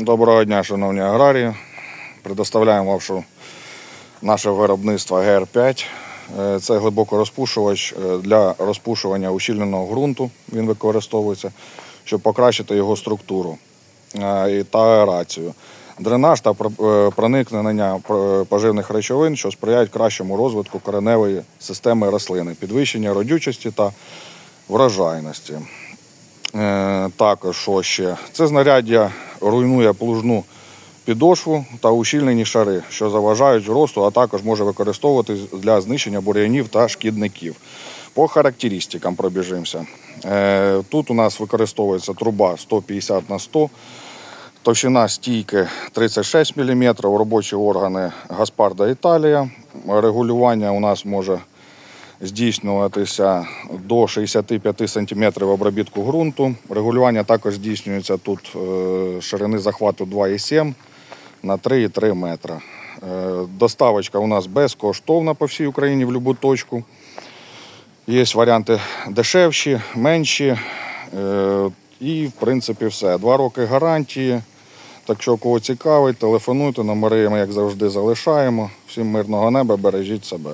Доброго дня, шановні аграрії. Предоставляємо вашу наше виробництво ГР5. Е, Це глибокорозпушувач е, для розпушування ущільненого ґрунту. Він використовується, щоб покращити його структуру е, та аерацію. Дренаж та проникнення поживних речовин, що сприяють кращому розвитку кореневої системи рослини, підвищення родючості та врожайності. Також що ще? Це знаряддя руйнує плужну підошву та ущільнені шари, що заважають росту, а також може використовуватись для знищення бур'янів та шкідників. По характеристикам пробіжимося. Е, тут у нас використовується труба 150 на 100 Товщина стійки 36 мм, робочі органи Гаспарда Італія. Регулювання у нас може здійснюватися до 65 см обробітку ґрунту. Регулювання також здійснюється тут е, ширини захвату 2,7 на 3,3 метра. Е, Доставочка у нас безкоштовна по всій Україні в будь-яку точку. Є варіанти дешевші, менші. Е, І, в принципі, все. Два роки гарантії. Так що, кого цікавить, телефонуйте, номери ми, як завжди, залишаємо. Всім мирного неба, бережіть себе.